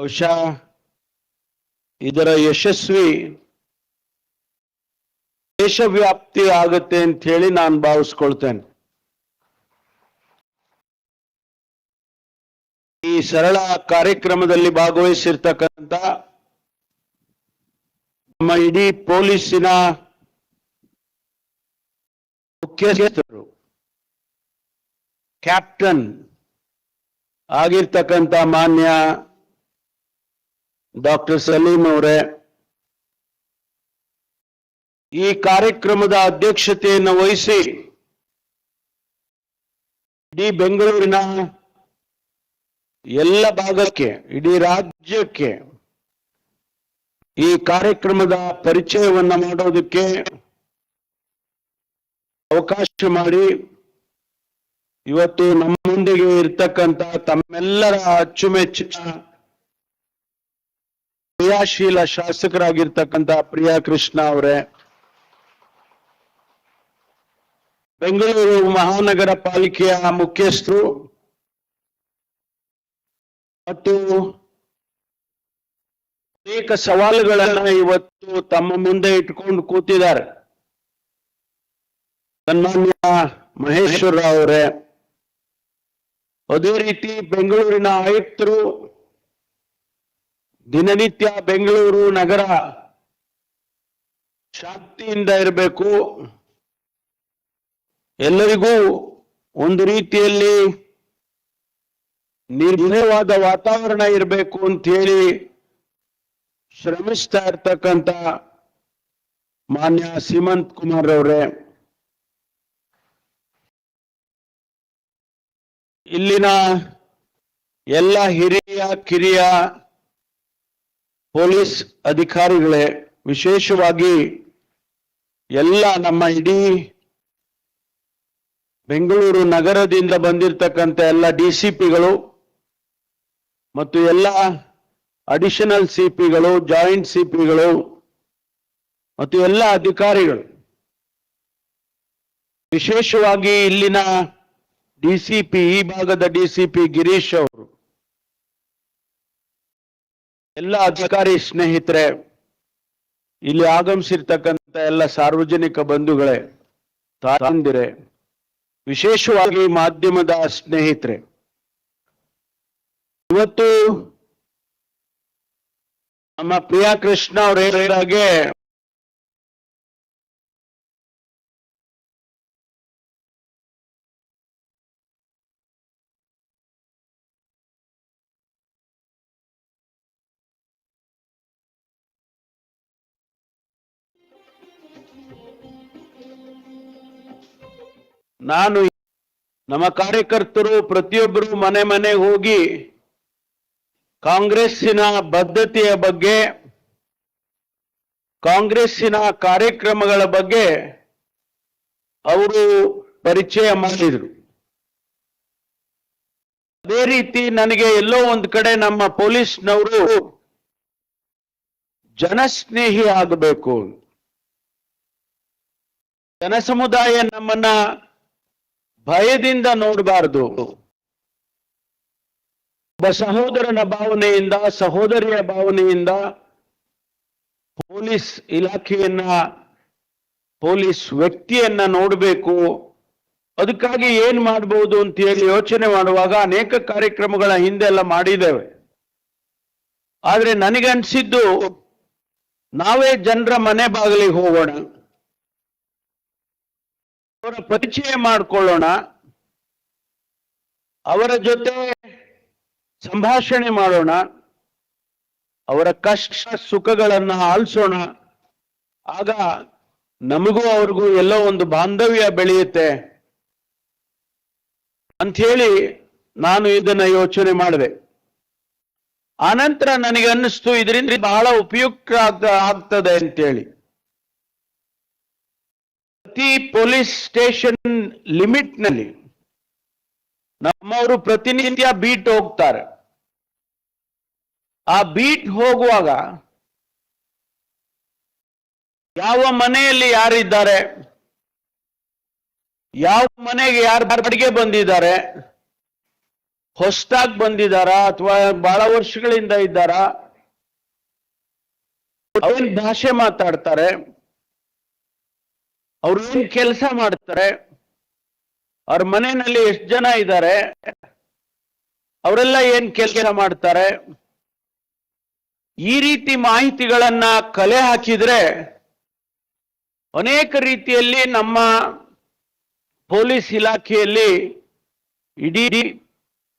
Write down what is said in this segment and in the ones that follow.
ಬಹುಶಃ ಇದರ ಯಶಸ್ವಿ ದೇಶವ್ಯಾಪ್ತಿ ಆಗುತ್ತೆ ಅಂತ ಹೇಳಿ ನಾನು ಭಾವಿಸ್ಕೊಳ್ತೇನೆ. ಈ ಸರಳ ಕಾರ್ಯಕ್ರಮದಲ್ಲಿ ಭಾಗವಹಿಸಿರ್ತಕ್ಕಂಥ ನಮ್ಮ ಇಡೀ ಪೊಲೀಸಿನ ಮುಖ್ಯಸ್ಥರು, ಕ್ಯಾಪ್ಟನ್ ಆಗಿರ್ತಕ್ಕಂಥ ಮಾನ್ಯ ಡಾಕ್ಟರ್ ಸಲೀಂ ಅವರೇ, ಈ ಕಾರ್ಯಕ್ರಮದ ಅಧ್ಯಕ್ಷತೆಯನ್ನು ವಹಿಸಿ ಇಡೀ ಬೆಂಗಳೂರಿನ ಎಲ್ಲ ಭಾಗಕ್ಕೆ, ಇಡೀ ರಾಜ್ಯಕ್ಕೆ ಈ ಕಾರ್ಯಕ್ರಮದ ಪರಿಚಯವನ್ನ ಮಾಡೋದಕ್ಕೆ ಅವಕಾಶ ಮಾಡಿ, ಇವತ್ತು ನಮ್ಮೊಂದಿಗೆ ಇರ್ತಕ್ಕಂತ ತಮ್ಮೆಲ್ಲರ ಅಚ್ಚುಮೆಚ್ಚಿನ ಕ್ರಿಯಾಶೀಲ ಶಾಸಕರಾಗಿರ್ತಕ್ಕಂಥ ಪ್ರಿಯಾ ಕೃಷ್ಣ ಅವರೇ, ಬೆಂಗಳೂರು ಮಹಾನಗರ ಪಾಲಿಕೆಯ ಮುಖ್ಯಸ್ಥರು ಮತ್ತು ಅನೇಕ ಸವಾಲುಗಳನ್ನ ಇವತ್ತು ತಮ್ಮ ಮುಂದೆ ಇಟ್ಕೊಂಡು ಕೂತಿದ್ದಾರೆ. ಸನ್ಮಾನ್ಯ ಮಹೇಶ್ವರ ಅವರೇ, ಅದೇ ರೀತಿ ಬೆಂಗಳೂರಿನ ಆಯುಕ್ತರು ದಿನನಿತ್ಯ ಬೆಂಗಳೂರು ನಗರ ಶಾಂತಿಯಿಂದ ಇರಬೇಕು. ಎಲ್ಲರಿಗೂ ಒಂದು ರೀತಿಯಲ್ಲಿ ನಿರ್ಭಯವಾದ ವಾತಾವರಣ ಇರಬೇಕು ಅಂತ ಹೇಳಿ ಶ್ರಮಿಸ್ತಾ ಇರ್ತಕ್ಕಂಥ ಮಾನ್ಯ ಸೀಮಂತ್ ಕುಮಾರ್ ಅವರೇ ಇಲ್ಲಿನ ಎಲ್ಲ ಹಿರಿಯ ಕಿರಿಯ ಪೊಲೀಸ್ ಅಧಿಕಾರಿಗಳೇ, ವಿಶೇಷವಾಗಿ ಎಲ್ಲ ನಮ್ಮ ಇಡೀ ಬೆಂಗಳೂರು ನಗರದಿಂದ ಬಂದಿರತಕ್ಕಂಥ ಎಲ್ಲ ಡಿ ಸಿ ಪಿಗಳು ಮತ್ತು ಎಲ್ಲ ಅಡಿಷನಲ್ ಸಿ ಪಿಗಳು, ಜಾಯಿಂಟ್ ಸಿ ಪಿಗಳು ಮತ್ತು ಎಲ್ಲ ಅಧಿಕಾರಿಗಳು. ವಿಶೇಷವಾಗಿ ಇಲ್ಲಿನ ಡಿ ಸಿ ಪಿ, ಈ ಭಾಗದ ಡಿ ಸಿ ಪಿ ಗಿರೀಶ್ ಅವರು ಎಲ್ಲ ಅಧಿಕಾರಿ ಸ್ನೇಹಿತರೆ, ಇಲ್ಲಿ ಆಗಮಿಸಿರ್ತಕ್ಕಂಥ ಎಲ್ಲ ಸಾರ್ವಜನಿಕ ಬಂಧುಗಳೇ, ತಾಂದಿರೆ, ವಿಶೇಷವಾಗಿ ಮಾಧ್ಯಮದ ಸ್ನೇಹಿತರೆ, ಇವತ್ತು ನಮ್ಮ ಪ್ರಿಯಾ ಕೃಷ್ಣ ಅವರು ಹೇಳಿದಾಗೆ ನಾನು ನಮ್ಮ ಕಾರ್ಯಕರ್ತರು ಪ್ರತಿಯೊಬ್ಬರು ಮನೆ ಮನೆ ಹೋಗಿ ಕಾಂಗ್ರೆಸ್ಸಿನ ಬದ್ಧತೆಯ ಬಗ್ಗೆ, ಕಾಂಗ್ರೆಸ್ಸಿನ ಕಾರ್ಯಕ್ರಮಗಳ ಬಗ್ಗೆ ಅವರು ಪರಿಚಯ ಮಾಡಿದ್ರು. ಅದೇ ರೀತಿ ನನಗೆ ಎಲ್ಲೋ ಒಂದು ಕಡೆ ನಮ್ಮ ಪೊಲೀಸ್ನವರು ಜನಸ್ನೇಹಿ ಆಗಬೇಕು. ಜನಸಮುದಾಯ ನಮ್ಮನ್ನ ಭಯದಿಂದ ನೋಡಬಾರದು. ಒಬ್ಬ ಸಹೋದರನ ಭಾವನೆಯಿಂದ, ಸಹೋದರಿಯ ಭಾವನೆಯಿಂದ ಪೊಲೀಸ್ ಇಲಾಖೆಯನ್ನ, ಪೊಲೀಸ್ ವ್ಯಕ್ತಿಯನ್ನ ನೋಡಬೇಕು. ಅದಕ್ಕಾಗಿ ಏನ್ ಮಾಡಬಹುದು ಅಂತ ಹೇಳಿ ಯೋಚನೆ ಮಾಡುವಾಗ ಅನೇಕ ಕಾರ್ಯಕ್ರಮಗಳ ಹಿಂದೆ ಎಲ್ಲ ಮಾಡಿದ್ದೇವೆ. ಆದ್ರೆ ನನಗನ್ಸಿದ್ದು, ನಾವೇ ಜನರ ಮನೆ ಬಾಗಿಲಿಗೆ ಹೋಗೋಣ. ಅವರ ಪರಿಚಯ ಮಾಡಿಕೊಳ್ಳೋಣ. ಅವರ ಜೊತೆ ಸಂಭಾಷಣೆ ಮಾಡೋಣ. ಅವರ ಕಷ್ಟ ಸುಖಗಳನ್ನ ಆಲಿಸೋಣ ಆಗ ನಮಗೂ ಅವ್ರಿಗೂ ಎಲ್ಲೋ ಒಂದು ಬಾಂಧವ್ಯ ಬೆಳೆಯುತ್ತೆ. ಅಂಥೇಳಿ ನಾನು ಇದನ್ನ ಯೋಚನೆ ಮಾಡಿದೆ. ಆನಂತರ ನನಗೆ ಅನ್ನಿಸ್ತು ಇದರಿಂದ ಬಹಳ ಉಪಯುಕ್ತ ಆಗ್ತ- ಆಗ್ತದೆ ಅಂತೇಳಿ. ಪ್ರತಿ ಪೊಲೀಸ್ ಸ್ಟೇಷನ್ ಲಿಮಿಟ್ನಲ್ಲಿ ನಮ್ಮವರು ಪ್ರತಿನಿತ್ಯ ಬೀಟ್ ಹೋಗ್ತಾರೆ. ಆ ಬೀಟ್ ಹೋಗುವಾಗ ಯಾವ ಮನೆಯಲ್ಲಿ ಯಾರಿದ್ದಾರೆ, ಯಾವ ಮನೆಗೆ ಯಾರು ಬಾಡಿಗೆ ಬಂದಿದ್ದಾರೆ, ಹೊಸದಾಗಿ ಬಂದಿದಾರಾ ಅಥವಾ ಬಹಳ ವರ್ಷಗಳಿಂದ ಇದ್ದಾರಾ, ಅವ್ರ ಭಾಷೆ ಮಾತಾಡ್ತಾರೆ. ಅವ್ರು ಏನ್ ಕೆಲಸ ಮಾಡ್ತಾರೆ. ಅವ್ರ ಮನೆಯಲ್ಲಿ ಎಷ್ಟು ಜನ ಇದ್ದಾರೆ ಅವರೆಲ್ಲ ಏನ್ ಕೆಲಸ ಮಾಡ್ತಾರೆ? ಈ ರೀತಿ ಮಾಹಿತಿಗಳನ್ನ ಕಲೆ ಹಾಕಿದ್ರೆ ಅನೇಕ ರೀತಿಯಲ್ಲಿ ನಮ್ಮ ಪೊಲೀಸ್ ಇಲಾಖೆಯಲ್ಲಿ ಇಡೀ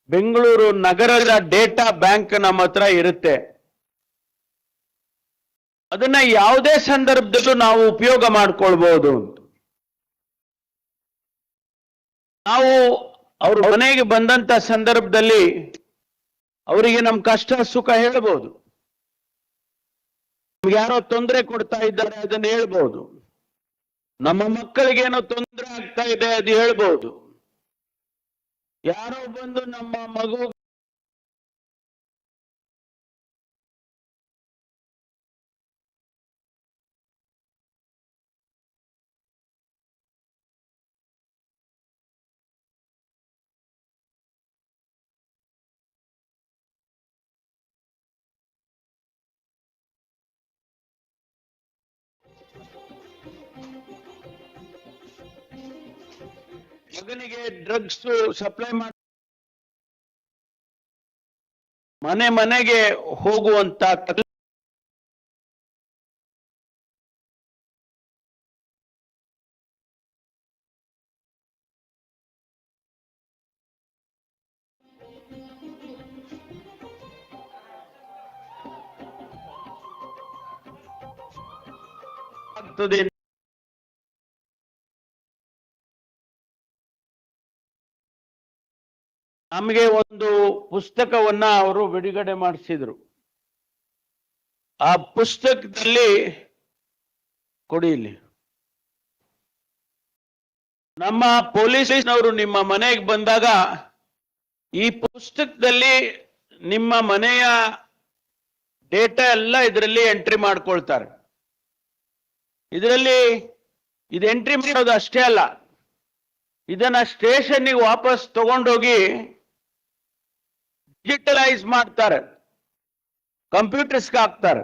ಬೆಂಗಳೂರು ನಗರದ ಡೇಟಾ ಬ್ಯಾಂಕ್ ನಮ್ಮ ಹತ್ರ ಇರುತ್ತೆ. ಅದನ್ನ ಯಾವುದೇ ಸಂದರ್ಭದಲ್ಲೂ ನಾವು ಉಪಯೋಗ ಮಾಡ್ಕೊಳ್ಬಹುದು ನಾವು ಅವ್ರ ಮನೆಗೆ ಬಂದಂತ ಸಂದರ್ಭದಲ್ಲಿ ಅವರಿಗೆ ನಮ್ ಕಷ್ಟ ಸುಖ ಹೇಳ್ಬೋದು. ನಮ್ಗೆ ಯಾರೋ ತೊಂದರೆ ಕೊಡ್ತಾ ಇದ್ದಾರೆ ಅದನ್ನ ಹೇಳ್ಬೋದು. ನಮ್ಮ ಮಕ್ಕಳಿಗೇನೋ ತೊಂದರೆ ಆಗ್ತಾ ಇದೆ ಅದು ಹೇಳ್ಬೋದು. ಯಾರೋ ಬಂದು ನಮ್ಮ ಮಗು ಮಗನಿಗೆ ಡ್ರಗ್ಸ್ ಸಪ್ಲೈ ಮಾಡ ಮನೆ ಮನೆಗೆ ಹೋಗುವಂತ ಆಗ್ತದೆ. ನಮಗೆ ಒಂದು ಪುಸ್ತಕವನ್ನ ಅವರು ಬಿಡುಗಡೆ ಮಾಡಿಸಿದ್ರು. ಆ ಪುಸ್ತಕದಲ್ಲಿ ಕೊಡಿ ಇಲ್ಲಿ. ನಮ್ಮ ಪೊಲೀಸ್ನವರು ನಿಮ್ಮ ಮನೆಗೆ ಬಂದಾಗ ಈ ಪುಸ್ತಕದಲ್ಲಿ ನಿಮ್ಮ ಮನೆಯ ಡೇಟಾ ಎಲ್ಲ ಇದರಲ್ಲಿ ಎಂಟ್ರಿ ಮಾಡ್ಕೊಳ್ತಾರೆ. ಇದರಲ್ಲಿ ಇದು ಎಂಟ್ರಿ ಮಾಡೋದು ಅಷ್ಟೇ ಅಲ್ಲ. ಇದನ್ನ ಸ್ಟೇಷನ್ಗೆ ವಾಪಸ್ ತಗೊಂಡೋಗಿ ಡಿಜಿಟಲೈಸ್ ಮಾಡ್ತಾರೆ. ಕಂಪ್ಯೂಟರ್ಸ್ಗೆ ಹಾಕ್ತಾರೆ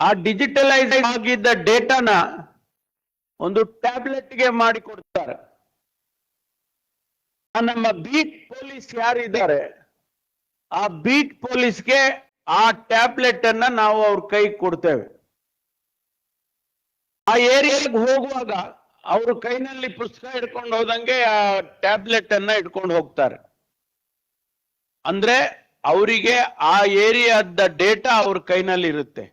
ಆ ಡಿಜಿಟಲೈಸ್ ಆಗಿದ್ದ ಡೇಟಾನ ಒಂದು ಟ್ಯಾಬ್ಲೆಟ್ಗೆ ಮಾಡಿ ಕೊಡ್ತಾರೆ ಆ ನಮ್ಮ ಬೀಟ್ ಪೊಲೀಸ್ ಯಾರಿದ್ದಾರೆ, ಆ ಬೀಟ್ ಪೊಲೀಸ್ಗೆ ಆ ಟ್ಯಾಬ್ಲೆಟ್ ಅನ್ನ ನಾವು ಅವ್ರ ಕೈ ಕೊಡ್ತೇವೆ. ಆ ಏರಿಯಾಗೆ ಹೋಗುವಾಗ ಅವ್ರ ಕೈನಲ್ಲಿ ಪುಸ್ತಕ ಹಿಡ್ಕೊಂಡು ಹೋದಂಗೆ ಆ ಟ್ಯಾಬ್ಲೆಟ್ ಅನ್ನ ಇಟ್ಕೊಂಡು ಹೋಗ್ತಾರೆ. ಅಂದ್ರೆ ಅವರಿಗೆ ಆ ಏರಿಯಾದ ಡೇಟಾ ಅವ್ರ ಕೈನಲ್ಲಿ ಇರುತ್ತೆ.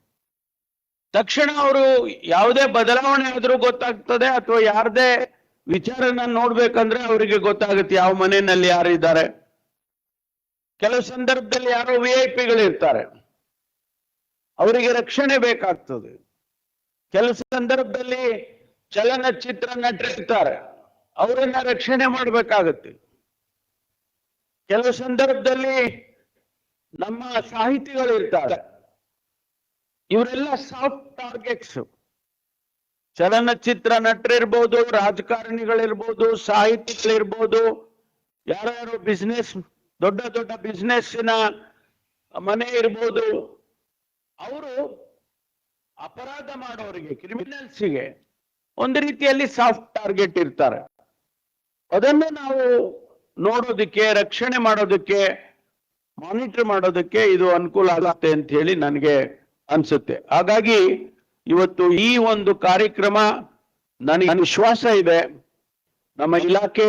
ತಕ್ಷಣ ಅವರು ಯಾವುದೇ ಬದಲಾವಣೆ ಆದ್ರೂ ಗೊತ್ತಾಗ್ತದೆ ಅಥವಾ ಯಾರದೇ ವಿಚಾರನ ನೋಡ್ಬೇಕಂದ್ರೆ ಅವರಿಗೆ ಗೊತ್ತಾಗುತ್ತೆ ಯಾವ ಮನೆಯಲ್ಲಿ ಯಾರು ಇದ್ದಾರೆ ಕೆಲವು ಸಂದರ್ಭದಲ್ಲಿ ಯಾರೋ ವಿ ಐ ಪಿಗಳು ಇರ್ತಾರೆ. ಅವರಿಗೆ ರಕ್ಷಣೆ ಬೇಕಾಗ್ತದೆ. ಕೆಲವು ಸಂದರ್ಭದಲ್ಲಿ ಚಲನಚಿತ್ರ ನಟರಿರ್ತಾರೆ ಅವರನ್ನ ರಕ್ಷಣೆ ಮಾಡಬೇಕಾಗುತ್ತೆ. ಕೆಲವು ಸಂದರ್ಭದಲ್ಲಿ ನಮ್ಮ ಸಾಹಿತಿಗಳು ಇರ್ತಾರೆ. ಇವರೆಲ್ಲ ಸಾಫ್ಟ್ ಟಾರ್ಗೆಟ್ಸ್ ಚಲನಚಿತ್ರ ನಟರಿರ್ಬೋದು, ರಾಜಕಾರಣಿಗಳಿರ್ಬೋದು, ಸಾಹಿತಿಗಳಿರ್ಬೋದು, ಯಾರ್ಯಾರು ಬಿಸ್ನೆಸ್ ದೊಡ್ಡ ದೊಡ್ಡ ಬಿಸ್ನೆಸ್ಸಿನ ಮನೆ ಇರ್ಬೋದು, ಅವರು ಅಪರಾಧ ಮಾಡೋರಿಗೆ ಕ್ರಿಮಿನಲ್ಸ್ಗೆ ಒಂದು ರೀತಿಯಲ್ಲಿ ಸಾಫ್ಟ್ ಟಾರ್ಗೆಟ್ ಇರ್ತಾರೆ. ಅದನ್ನು ನಾವು ನೋಡೋದಕ್ಕೆ, ರಕ್ಷಣೆ ಮಾಡೋದಕ್ಕೆ ಮಾನಿಟರ್ ಮಾಡೋದಕ್ಕೆ ಇದು ಅನುಕೂಲ ಆಗುತ್ತೆ ಅಂತ ಹೇಳಿ ನನಗೆ ಅನ್ಸುತ್ತೆ. ಹಾಗಾಗಿ ಇವತ್ತು ಈ ಒಂದು ಕಾರ್ಯಕ್ರಮ ನನಗೆ ವಿಶ್ವಾಸ ಇದೆ. ನಮ್ಮ ಇಲಾಖೆ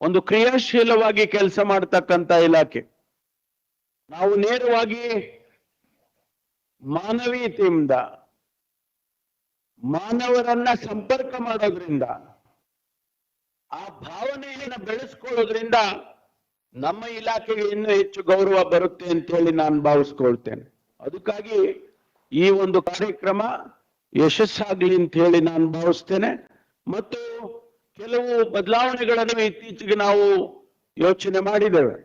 ಒಂದು ಕ್ರಿಯಾಶೀಲವಾಗಿ ಕೆಲಸ ಮಾಡ್ತಕ್ಕಂತ ಇಲಾಖೆ. ನಾವು ನೇರವಾಗಿ ಮಾನವೀಯತೆಯಿಂದ, ಮಾನವರನ್ನ ಸಂಪರ್ಕ ಮಾಡೋದ್ರಿಂದ ಆ ಭಾವನೆಯನ್ನು ಬೆಳೆಸ್ಕೊಳ್ಳೋದ್ರಿಂದ ನಮ್ಮ ಇಲಾಖೆಗೆ ಇನ್ನೂ ಹೆಚ್ಚು ಗೌರವ ಬರುತ್ತೆ ಅಂತ ಹೇಳಿ ನಾನು ಭಾವಿಸ್ಕೊಳ್ತೇನೆ. ಅದಕ್ಕಾಗಿ ಈ ಒಂದು ಕಾರ್ಯಕ್ರಮ ಯಶಸ್ಸಾಗ್ಲಿ ಅಂತ ಹೇಳಿ ನಾನು ಭಾವಿಸ್ತೇನೆ. ಮತ್ತು ಕೆಲವು ಬದಲಾವಣೆಗಳನ್ನು ಇತ್ತೀಚೆಗೆ ನಾವು ಯೋಚನೆ ಮಾಡಿದ್ದೇವೆ.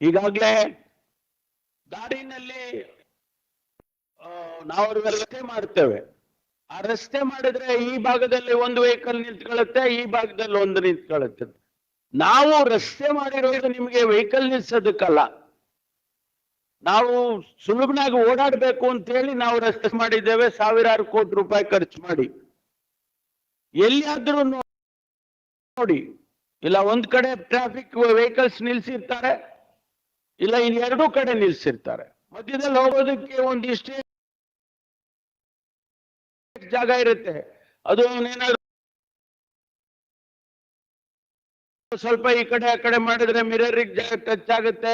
ಈಗಾಗಲೇ ದಾರಿನಲ್ಲಿ ನಾವು ರಸ್ತೆ ಮಾಡ್ತೇವೆ. ಆ ರಸ್ತೆ ಮಾಡಿದ್ರೆ ಈ ಭಾಗದಲ್ಲಿ ಒಂದು ವೆಹಿಕಲ್ ನಿಂತ್ಕೊಳ್ಳುತ್ತೆ, ಈ ಭಾಗದಲ್ಲಿ ಒಂದು ನಿಂತ್ಕೊಳ್ಳುತ್ತೆ. ನಾವು ರಸ್ತೆ ಮಾಡಿರೋದು ನಿಮಗೆ ವೆಹಿಕಲ್ ನಿಲ್ಸೋದಕ್ಕಲ್ಲ. ನಾವು ಸುಲಭನಾಗಿ ಓಡಾಡ್ಬೇಕು ಅಂತ ಹೇಳಿ ನಾವು ರಸ್ತೆ ಮಾಡಿದ್ದೇವೆ, ಸಾವಿರಾರು ಕೋಟಿ ರೂಪಾಯಿ ಖರ್ಚು ಮಾಡಿ. ಎಲ್ಲಿಯಾದ್ರೂ ನೋಡಿ. ಇಲ್ಲ, ಒಂದ್ ಕಡೆ ಟ್ರಾಫಿಕ್ ವೆಹಿಕಲ್ಸ್ ನಿಲ್ಸಿರ್ತಾರೆ, ಇಲ್ಲ, ಇನ್ ಎರಡೂ ಕಡೆ ನಿಲ್ಸಿರ್ತಾರೆ. ಮಧ್ಯದಲ್ಲಿ ಹೋಗೋದಕ್ಕೆ ಒಂದಿಷ್ಟೇ ಜಾಗ ಇರುತ್ತೆ. ಅದು ಅವನೇನಾದ್ರು ಸ್ವಲ್ಪ ಈ ಕಡೆ ಆ ಕಡೆ ಮಾಡಿದ್ರೆ ಮಿರರಿಗೆ ಟಚ್ ಆಗುತ್ತೆ,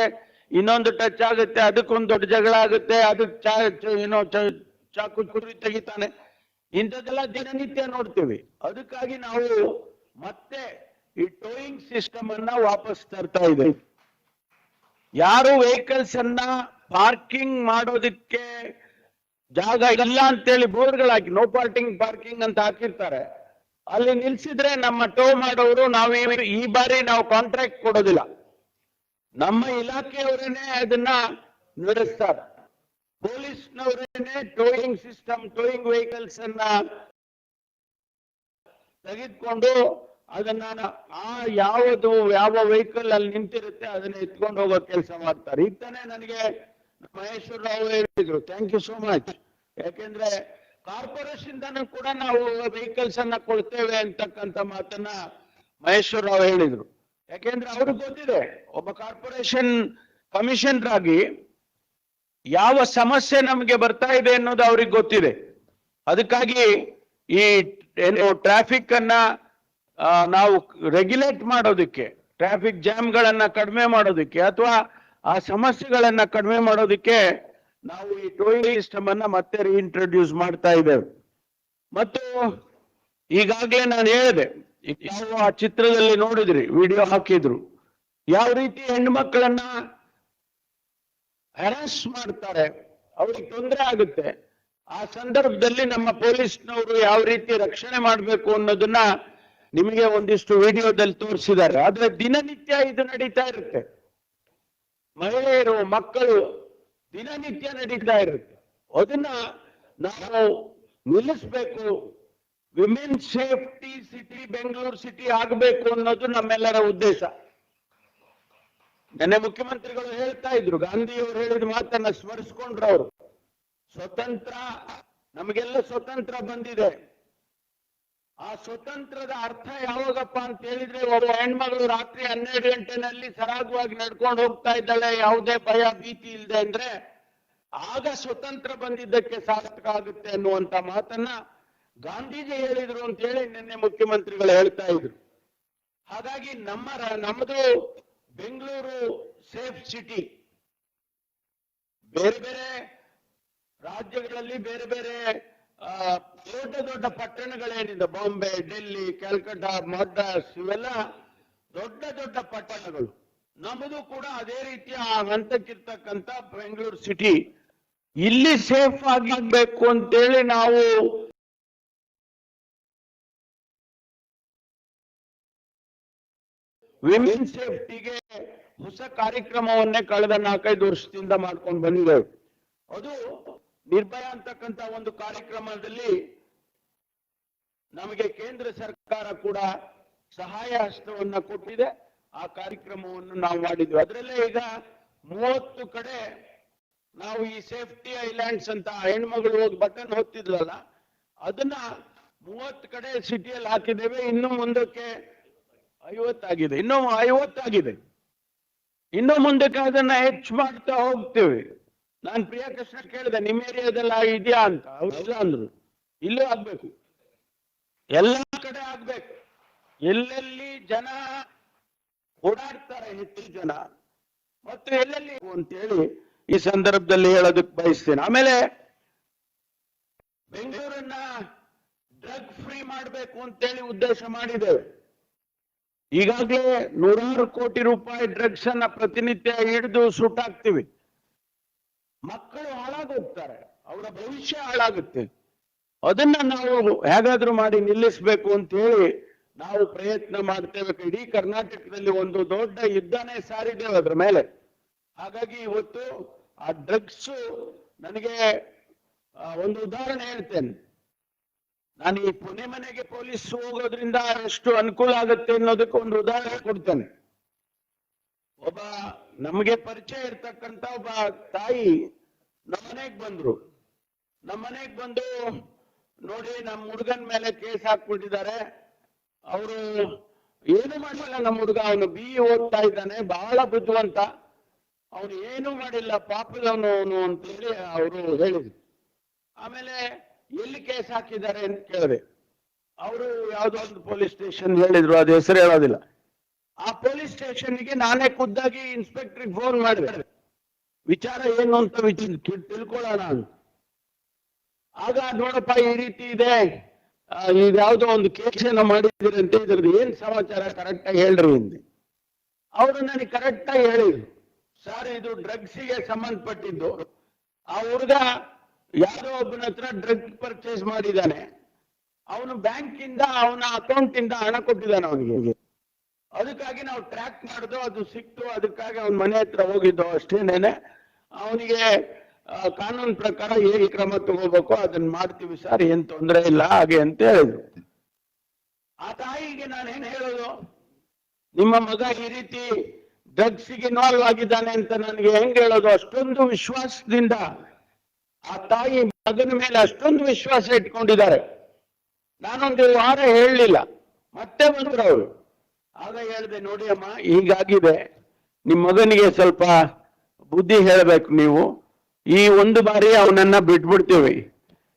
ಇನ್ನೊಂದು ಟಚ್ ಆಗುತ್ತೆ, ಅದಕ್ಕೊಂದು ದೊಡ್ಡ ಜಗಳ ಆಗುತ್ತೆ ಅದಕ್ಕೆ ಚಾ ಏನೋ ಚಾಕು ಕುರಿ ತೆಗಿತಾನೆ. ಇಂಥದ್ದೆಲ್ಲ ದಿನನಿತ್ಯ ನೋಡ್ತೀವಿ. ಅದಕ್ಕಾಗಿ ನಾವು ಮತ್ತೆ ಈ ಟೋಯಿಂಗ್ ಸಿಸ್ಟಮ್ ಅನ್ನ ವಾಪಸ್ ತರ್ತಾ ಇದೆ ಯಾರು ವೆಹಿಕಲ್ಸ್ ಅನ್ನ ಪಾರ್ಕಿಂಗ್ ಮಾಡೋದಕ್ಕೆ ಜಾಗ ಇಲ್ಲ ಅಂತೇಳಿ ಬೋರ್ಡ್ಗಳು ಹಾಕಿ ನೋ ಪಾರ್ಕಿಂಗ್ ಪಾರ್ಕಿಂಗ್ ಅಂತ ಹಾಕಿರ್ತಾರೆ. ಅಲ್ಲಿ ನಿಲ್ಸಿದ್ರೆ ನಮ್ಮ ಟೋ ಮಾಡೋರು ನಾವು ಈ- ಈ ಬಾರಿ ನಾವು ಕಾಂಟ್ರಾಕ್ಟ್ ಕೊಡೋದಿಲ್ಲ. ನಮ್ಮ ಇಲಾಖೆಯವರೇನೆ ಅದನ್ನ ನಡೆಸ್ತಾರೆ. ಪೊಲೀಸ್ನವರೇನೆ ಟೋಯಿಂಗ್ ಸಿಸ್ಟಮ್ ಟೋಯಿಂಗ್ ವೆಹಿಕಲ್ಸ್ ಅನ್ನ ತೆಗೆದುಕೊಂಡು ಅದನ್ನ ಆ ಯಾವುದು, ಯಾವ ವೆಹಿಕಲ್ ಅಲ್ಲಿ ನಿಂತಿರುತ್ತೆ ಅದನ್ನ ಎತ್ಕೊಂಡು ಹೋಗೋ ಕೆಲಸ ಮಾಡ್ತಾರೆ. ಈಗ ತಾನೇ ನನಗೆ ಮಹೇಶ್ವರ ರಾವ್ ಹೇಳಿದ್ರು ಥ್ಯಾಂಕ್ ಯು ಸೋ ಮಚ್ ಯಾಕೆಂದ್ರೆ ಕಾರ್ಪೊರೇಷನ್ ಕೂಡ ನಾವು ವೆಹಿಕಲ್ಸ್ ಅನ್ನ ಕೊಡ್ತೇವೆ ಅಂತಕ್ಕಂಥ ಮಾತನ್ನ ಮಹೇಶ್ವರ ರಾವ್ ಹೇಳಿದ್ರು. ಯಾಕೆಂದ್ರೆ ಅವ್ರಿಗೆ ಗೊತ್ತಿದೆ, ಒಬ್ಬ ಕಾರ್ಪೊರೇಷನ್ ಕಮಿಷನರ್ ಆಗಿ ಯಾವ ಸಮಸ್ಯೆ ನಮಗೆ ಬರ್ತಾ ಇದೆ ಅನ್ನೋದು ಅವ್ರಿಗೆ ಗೊತ್ತಿದೆ. ಅದಕ್ಕಾಗಿ ಈ ಏನು ಟ್ರಾಫಿಕ್ ಅನ್ನ ನಾವು ರೆಗ್ಯುಲೇಟ್ ಮಾಡೋದಕ್ಕೆ ಟ್ರಾಫಿಕ್ ಜಾಮ್ಗಳನ್ನ ಕಡಿಮೆ ಮಾಡೋದಕ್ಕೆ, ಅಥವಾ ಆ ಸಮಸ್ಯೆಗಳನ್ನ ಕಡಿಮೆ ಮಾಡೋದಕ್ಕೆ ನಾವು ಈ ಟೋಯಿಂಗ್ ಸಿಸ್ಟಮ್ ಅನ್ನ ಮತ್ತೆ ರೀಇಂಟ್ರೊಡ್ಯೂಸ್ ಮಾಡ್ತಾ ಇದ್ದೇವೆ. ಮತ್ತು ಈಗಾಗಲೇ ನಾನು ಹೇಳಿದೆ, ಯಾವ ಆ ಚಿತ್ರದಲ್ಲಿ ನೋಡಿದ್ರಿ ವಿಡಿಯೋ ಹಾಕಿದ್ರು, ಯಾವ ರೀತಿ ಹೆಣ್ಮಕ್ಳನ್ನ ಹ್ಯಾರಾಸ್ ಮಾಡ್ತಾರೆ, ಅವ್ರಿಗೆ ತೊಂದರೆ ಆಗುತ್ತೆ, ಆ ಸಂದರ್ಭದಲ್ಲಿ ನಮ್ಮ ಪೊಲೀಸ್ನವರು ಯಾವ ರೀತಿ ರಕ್ಷಣೆ ಮಾಡಬೇಕು ಅನ್ನೋದನ್ನ ನಿಮಗೆ ಒಂದಿಷ್ಟು ವಿಡಿಯೋದಲ್ಲಿ ತೋರಿಸಿದ್ದಾರೆ. ಆದ್ರೆ ದಿನನಿತ್ಯ ಇದು ನಡೀತಾ ಇರುತ್ತೆ. ಮಹಿಳೆಯರು, ಮಕ್ಕಳು ದಿನನಿತ್ಯ ನಡೀತಾ ಇರುತ್ತೆ. ಅದನ್ನ ನಾವು ನಿಲ್ಲಿಸ್ಬೇಕು. Women safety city Bengaluru city ಆಗಬೇಕು ಅನ್ನೋದು ನಮ್ಮೆಲ್ಲರ ಉದ್ದೇಶ. ನೆನ್ನೆ ಮುಖ್ಯಮಂತ್ರಿಗಳು ಹೇಳ್ತಾ ಇದ್ರು, ಗಾಂಧಿಯವರು ಹೇಳಿದ ಮಾತನ್ನ ಸ್ಮರಿಸ್ಕೊಂಡ್ರು ಅವರು. ಸ್ವತಂತ್ರ, ನಮಗೆಲ್ಲ ಸ್ವತಂತ್ರ ಬಂದಿದೆ. ಆ ಸ್ವತಂತ್ರದ ಅರ್ಥ ಯಾವಾಗಪ್ಪ ಅಂತ ಹೇಳಿದ್ರೆ ಒಬ್ಬ ಹೆಣ್ಮಗಳು ರಾತ್ರಿ ಹನ್ನೆರಡು ಗಂಟೆನಲ್ಲಿ ಸರಾಗವಾಗಿ ನಡ್ಕೊಂಡು ಹೋಗ್ತಾ ಇದ್ದಾಳೆ ಯಾವುದೇ ಭಯ ಭೀತಿ ಇಲ್ಲದೆ ಅಂದ್ರೆ ಆಗ ಸ್ವತಂತ್ರ ಬಂದಿದ್ದಕ್ಕೆ ಸಾರ್ಥಕ ಆಗುತ್ತೆ ಅನ್ನುವಂತ ಮಾತನ್ನ ಗಾಂಧೀಜಿ ಹೇಳಿದ್ರು ಅಂತ ಹೇಳಿ ನಿನ್ನೆ ಮುಖ್ಯಮಂತ್ರಿಗಳು ಹೇಳ್ತಾ ಇದ್ರು. ಹಾಗಾಗಿ ನಮ್ಮ ನಮ್ಮದು ಬೆಂಗಳೂರು ಸೇಫ್ ಸಿಟಿ. ಬೇರೆ ಬೇರೆ ರಾಜ್ಯಗಳಲ್ಲಿ ಬೇರೆ ಬೇರೆ ಆ, ದೊಡ್ಡ ದೊಡ್ಡ ಪಟ್ಟಣಗಳೇನಿದೆ? ಬಾಂಬೆ, ಡೆಲ್ಲಿ ಕ್ಯಾಲ್ಕಟಾ ಮದ್ರಾಸ್, ಇವೆಲ್ಲ ದೊಡ್ಡ ದೊಡ್ಡ ಪಟ್ಟಣಗಳು. ನಮ್ಮದು ಕೂಡ ಅದೇ ರೀತಿಯ ಹಂತಕ್ಕಿರ್ತಕ್ಕಂಥ ಬೆಂಗಳೂರು ಸಿಟಿ. ಇಲ್ಲಿ ಸೇಫ್ ಆಗಿರ್ಬೇಕು ಅಂತೇಳಿ ನಾವು ವಿಮೆನ್ ಸೇಫ್ಟಿಗೆ ಹೊಸ ಕಾರ್ಯಕ್ರಮವನ್ನೇ ಕಳೆದ ನಾಲ್ಕೈದು ವರ್ಷದಿಂದ ಮಾಡ್ಕೊಂಡು ಬಂದಿದ್ದೇವೆ. ಅದು ನಿರ್ಭಯ ಅಂತಕ್ಕಂತ ಒಂದು ಕಾರ್ಯಕ್ರಮದಲ್ಲಿ ನಮಗೆ ಕೇಂದ್ರ ಸರ್ಕಾರ ಕೂಡ ಸಹಾಯ ಹಸ್ತವನ್ನ ಕೊಟ್ಟಿದೆ. ಆ ಕಾರ್ಯಕ್ರಮವನ್ನು ನಾವು ಮಾಡಿದ್ವಿ. ಅದರಲ್ಲೇ ಈಗ ಮೂವತ್ತು ಕಡೆ ನಾವು ಈ ಸೇಫ್ಟಿ ಐಲ್ಯಾಂಡ್ಸ್ ಅಂತ ಹೆಣ್ಮಗಳು ಹೋಗಿ ಬಟನ್ ಹೊತ್ತಿದ್ಲಲ್ಲ ಅದನ್ನ ಮೂವತ್ತು ಕಡೆ ಸಿಟಿಯಲ್ಲಿ ಹಾಕಿದ್ದೇವೆ. ಇನ್ನು ಮುಂದಕ್ಕೆ ಐವತ್ತಾಗಿದೆ. ಇನ್ನೂ ಐವತ್ತಾಗಿದೆ. ಇನ್ನು ಮುಂದಕ್ಕೆ ಅದನ್ನ ಹೆಚ್ಚು ಮಾಡ್ತಾ ಹೋಗ್ತೇವೆ. ನಾನು ಪ್ರಿಯಾ ಕೃಷ್ಣ ಕೇಳಿದೆ, ನಿಮ್ಮ ಏರಿಯಾದಲ್ಲ ಇದೆಯಾ ಅಂತ. ಅವ್ರು ಇಲ್ಲ ಅಂದ್ರು. ಇಲ್ಲೂ ಆಗ್ಬೇಕು. ಎಲ್ಲ ಕಡೆ ಆಗ್ಬೇಕು. ಎಲ್ಲೆಲ್ಲಿ ಜನ ಓಡಾಡ್ತಾರೆ ಹೆಚ್ಚು ಜನ, ಮತ್ತು ಎಲ್ಲೆಲ್ಲಿ ಅಂತೇಳಿ ಈ ಸಂದರ್ಭದಲ್ಲಿ ಹೇಳೋದಕ್ಕೆ ಬಯಸ್ತೇನೆ. ಆಮೇಲೆ ಬೆಂಗಳೂರನ್ನ ಡ್ರಗ್ ಫ್ರೀ ಮಾಡಬೇಕು ಅಂತೇಳಿ ಉದ್ದೇಶ ಮಾಡಿದ್ದೇವೆ. ಈಗಾಗಲೇ ನೂರಾರು ಕೋಟಿ ರೂಪಾಯಿ ಡ್ರಗ್ಸ್ ಅನ್ನ ಪ್ರತಿನಿತ್ಯ ಹಿಡಿದು ಸುಟ್ಟಾಕ್ತಿವಿ. ಮಕ್ಕಳು ಹಾಳಾಗೋಗ್ತಾರೆ, ಅವರ ಭವಿಷ್ಯ ಹಾಳಾಗುತ್ತೆ. ಅದನ್ನ ನಾವು ಹೇಗಾದ್ರೂ ಮಾಡಿ ನಿಲ್ಲಿಸ್ಬೇಕು ಅಂತ ಹೇಳಿ ನಾವು ಪ್ರಯತ್ನ ಮಾಡ್ತೇವೆ. ಇಡೀ ಕರ್ನಾಟಕದಲ್ಲಿ ಒಂದು ದೊಡ್ಡ ಯುದ್ಧನೇ ಸಾರಿದ್ದೇವೆ ಅದ್ರ ಮೇಲೆ. ಹಾಗಾಗಿ ಇವತ್ತು ಆ ಡ್ರಗ್ಸ್ ನನಗೆ ಒಂದು ಉದಾಹರಣೆ ಹೇಳ್ತೇನೆ. ನಾನು ಈ ಪುಣೆ ಮನೆಗೆ ಪೊಲೀಸ್ ಹೋಗೋದ್ರಿಂದ ಎಷ್ಟು ಅನುಕೂಲ ಆಗುತ್ತೆ ಅನ್ನೋದಕ್ಕೆ ಒಂದು ಉದಾಹರಣೆ ಕೊಡ್ತೇನೆ. ಒಬ್ಬ ನಮಗೆ ಪರಿಚಯ ಇರ್ತಕ್ಕಂತ ಒಬ್ಬ ತಾಯಿ ನಮ್ಮನೆಗ್ ಬಂದ್ರು. ನಮ್ಮನೆಗ್ ಬಂದು ನೋಡಿ ನಮ್ಮ ಹುಡುಗನ ಮೇಲೆ ಕೇಸ್ ಹಾಕ್ಬಿಟ್ಟಿದ್ದಾರೆ. ಅವರು ಏನು ಮಾಡಿಲ್ಲ ನಮ್ಮ ಹುಡುಗ, ಅವನು ಬಿ ಓದ್ತಾ ಇದ್ದಾನೆ, ಬಹಳ ಬುದ್ಧಿವಂತ. ಅವನು ಏನು ಮಾಡಿಲ್ಲ, ಪಾಪದವನು ಅವನು ಅಂತೇಳಿ ಅವರು ಹೇಳಿದ್ರು. ಆಮೇಲೆ ಎಲ್ಲಿ ಕೇಸ್ ಹಾಕಿದ್ದಾರೆ ಅಂತ ಕೇಳಿದೆ. ಅವರು ಯಾವ್ದೋ ಒಂದು ಪೊಲೀಸ್ ಸ್ಟೇಷನ್ ಹೇಳಿದ್ರು, ಅದು ಹೆಸರು ಹೇಳೋದಿಲ್ಲ. ಆ ಪೊಲೀಸ್ ಸ್ಟೇಷನ್ಗೆ ನಾನೇ ಖುದ್ದಾಗಿ ಇನ್ಸ್ಪೆಕ್ಟರ್ಗೆ ಫೋನ್ ಮಾಡಿದೆ. ವಿಚಾರ ಏನು ಅಂತ ತಿಳ್ಕೊಳ್ಳೋಣ ಅಂತ. ಆಗ ನೋಡಪ್ಪ, ಈ ರೀತಿ ಇದೆ. ಇದ್ಯಾವುದೋ ಒಂದು ಕೇಸ್ ಏನೋ ಮಾಡಿದ್ದೀರಿ ಅಂತ ಇದ್ರದ್ದು ಏನ್ ಸಮಾಚಾರ? ಕರೆಕ್ಟ್ ಆಗಿ ಹೇಳ್ರಿ ಹಿಂದೆ ಅವರು ನನಗೆ ಕರೆಕ್ಟ್ ಆಗಿ ಹೇಳಿದ್ರು. ಸರ್, ಇದು ಡ್ರಗ್ಸಿಗೆ ಸಂಬಂಧಪಟ್ಟಿದ್ದು. ಆ ಹುಡುಗ ಯಾರೋ ಒಬ್ಬನ ಹತ್ರ ಡ್ರಗ್ ಪರ್ಚೇಸ್ ಮಾಡಿದ್ದಾನೆ. ಅವನು ಬ್ಯಾಂಕ್ ಇಂದ ಅವನ ಅಕೌಂಟ್ ಇಂದ ಹಣ ಕೊಟ್ಟಿದ್ದಾನೆ ಅವನಿಗೆ. ಅದಕ್ಕಾಗಿ ನಾವು ಟ್ರ್ಯಾಕ್ ಮಾಡಿದ್ರು ಅದು ಸಿಕ್ತು ಅದಕ್ಕಾಗಿ ಅವನ ಮನೆ ಹತ್ರ ಹೋಗಿದ್ದು ಅಷ್ಟೇನೇನೆ. ಅವನಿಗೆ ಕಾನೂನು ಪ್ರಕಾರ ಹೇಗೆ ಕ್ರಮ ತಗೋಬೇಕು ಅದನ್ನ ಮಾಡ್ತೀವಿ ಸರ್, ಏನ್ ತೊಂದರೆ ಇಲ್ಲ, ಹಾಗೆ ಅಂತ ಹೇಳಿದ್ರು. ಆ ತಾಯಿಗೆ ನಾನು ಏನ್ ಹೇಳೋದು? ನಿಮ್ಮ ಮಗ ಈ ರೀತಿ ಡ್ರಗ್ಸ್ಗೆ ಇನ್ವಾಲ್ವ್ ಆಗಿದ್ದಾನೆ ಅಂತ ನನಗೆ ಹೆಂಗ್ ಹೇಳೋದು? ಅಷ್ಟೊಂದು ವಿಶ್ವಾಸದಿಂದ ಆ ತಾಯಿ ಮಗನ ಮೇಲೆ ಅಷ್ಟೊಂದು ವಿಶ್ವಾಸ ಇಟ್ಕೊಂಡಿದ್ದಾರೆ. ನಾನೊಂದು ವಾರ ಹೇಳಲಿಲ್ಲ. ಮತ್ತೆ ಬಂದ್ರು ಅವರು. ಆಗ ಹೇಳಿದೆ ನೋಡಿ ಅಮ್ಮ ಹೀಗಾಗಿದೆ. ನಿಮ್ಮ ಮಗನಿಗೆ ಸ್ವಲ್ಪ ಬುದ್ಧಿ ಹೇಳ್ಬೇಕು ನೀವು. ಈ ಒಂದು ಬಾರಿ ಅವನನ್ನ ಬಿಟ್ಬಿಡ್ತೀವಿ.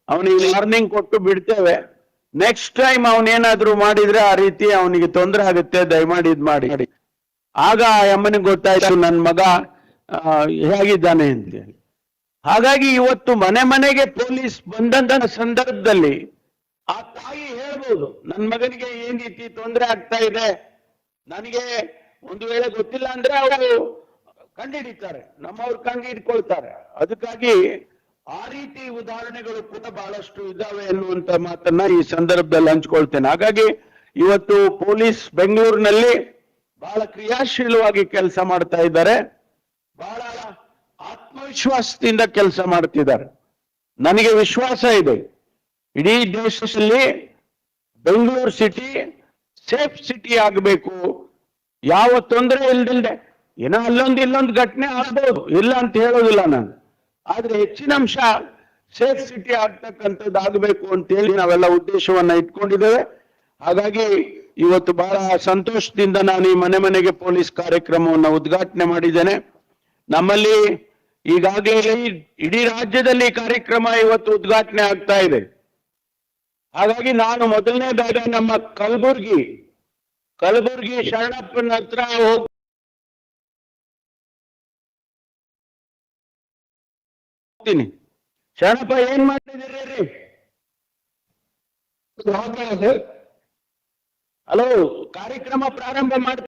ಅವನಿಗೆ ವಾರ್ನಿಂಗ್ ಕೊಟ್ಟು ಬಿಡ್ತೇವೆ. ನೆಕ್ಸ್ಟ್ ಟೈಮ್ ಅವನೇನಾದ್ರೂ ಮಾಡಿದ್ರೆ ಆ ರೀತಿ ಅವನಿಗೆ ತೊಂದರೆ ಆಗುತ್ತೆ. ದಯಮಾಡಿ ಇದ್ ಮಾಡಿ. ಆಗ ಆ ಅಮ್ಮನಿಗೆ ಗೊತ್ತಾಯ್ತು ನನ್ನ ಮಗ ಹೇಗಿದ್ದಾನೆ? ಅಂತ ಹೇಳಿ. ಹಾಗಾಗಿ ಇವತ್ತು ಮನೆ ಮನೆಗೆ ಪೊಲೀಸ್ ಬಂದಂತ ಸಂದರ್ಭದಲ್ಲಿ ಆ ತಾಯಿ ಹೇಳ್ಬೋದು ನನ್ನ ಮಗನಿಗೆ ಏನ್ ರೀತಿ ತೊಂದರೆ ಆಗ್ತಾ ಇದೆ. ನನಗೆ ಒಂದು ವೇಳೆ ಗೊತ್ತಿಲ್ಲ ಅಂದ್ರೆ ಅವರು ಕಂಡುಹಿಡಿತಾರೆ ನಮ್ಮವ್ರು ಕಂಡುಹಿಡ್ಕೊಳ್ತಾರೆ ಅದಕ್ಕಾಗಿ ಆ ರೀತಿ ಉದಾಹರಣೆಗಳು ಕೂಡ ಬಹಳಷ್ಟು ಇದಾವೆ ಎನ್ನುವಂತ ಮಾತನ್ನ ಈ ಸಂದರ್ಭದಲ್ಲಿ ಹಂಚ್ಕೊಳ್ತೇನೆ. ಹಾಗಾಗಿ ಇವತ್ತು ಪೊಲೀಸ್ ಬೆಂಗಳೂರಿನಲ್ಲಿ ಬಹಳ ಕ್ರಿಯಾಶೀಲವಾಗಿ ಕೆಲಸ ಮಾಡ್ತಾ ಇದ್ದಾರೆ. ಬಹಳ ಆತ್ಮವಿಶ್ವಾಸದಿಂದ ಕೆಲಸ ಮಾಡ್ತಿದ್ದಾರೆ. ನನಗೆ ವಿಶ್ವಾಸ ಇದೆ. ಇಡೀ ದೇಶದಲ್ಲಿ ಬೆಂಗಳೂರು ಸಿಟಿ ಸೇಫ್ ಸಿಟಿ ಆಗಬೇಕು. ಯಾವ ತೊಂದರೆ ಇಲ್ದಿಲ್ದೆ ಏನೋ ಅಲ್ಲೊಂದು ಇಲ್ಲೊಂದು ಘಟನೆ ಆಗ್ಬೋದು. ಇಲ್ಲ ಅಂತ ಹೇಳೋದಿಲ್ಲ ನಾನು. ಆದ್ರೆ ಹೆಚ್ಚಿನ ಅಂಶ ಸೇಫ್ ಸಿಟಿ ಆಗ್ತಕ್ಕಂಥದ್ದು ಆಗಬೇಕು ಅಂತೇಳಿ ನಾವೆಲ್ಲ ಉದ್ದೇಶವನ್ನ ಇಟ್ಕೊಂಡಿದ್ದೇವೆ. ಹಾಗಾಗಿ ಇವತ್ತು ಬಹಳ ಸಂತೋಷದಿಂದ ನಾನು ಈ ಮನೆ ಮನೆಗೆ ಪೊಲೀಸ್ ಕಾರ್ಯಕ್ರಮವನ್ನ ಉದ್ಘಾಟನೆ ಮಾಡಿದ್ದೇನೆ. ನಮ್ಮಲ್ಲಿ ಈಗಾಗಲೇ ಇಡೀ ರಾಜ್ಯದಲ್ಲಿ ಕಾರ್ಯಕ್ರಮ ಇವತ್ತು ಉದ್ಘಾಟನೆ ಆಗ್ತಾ ಇದೆ. ಹಾಗಾಗಿ ನಾನು ಮೊದಲನೇದಾಗಿ ನಮ್ಮ ಕಲಬುರ್ಗಿ ಕಲಬುರ್ಗಿ ಶರಣಪ್ಪನ ಹತ್ರ ಹೋಗ ಹೋಗ್ತೀನಿ. ಶರಣಪ್ಪ, ಏನ್ ಮಾಡಿದಿರಿ ಹಲೋ, ಕಾರ್ಯಕ್ರಮ ಪ್ರಾರಂಭ ಮಾಡ್ತೀನಿ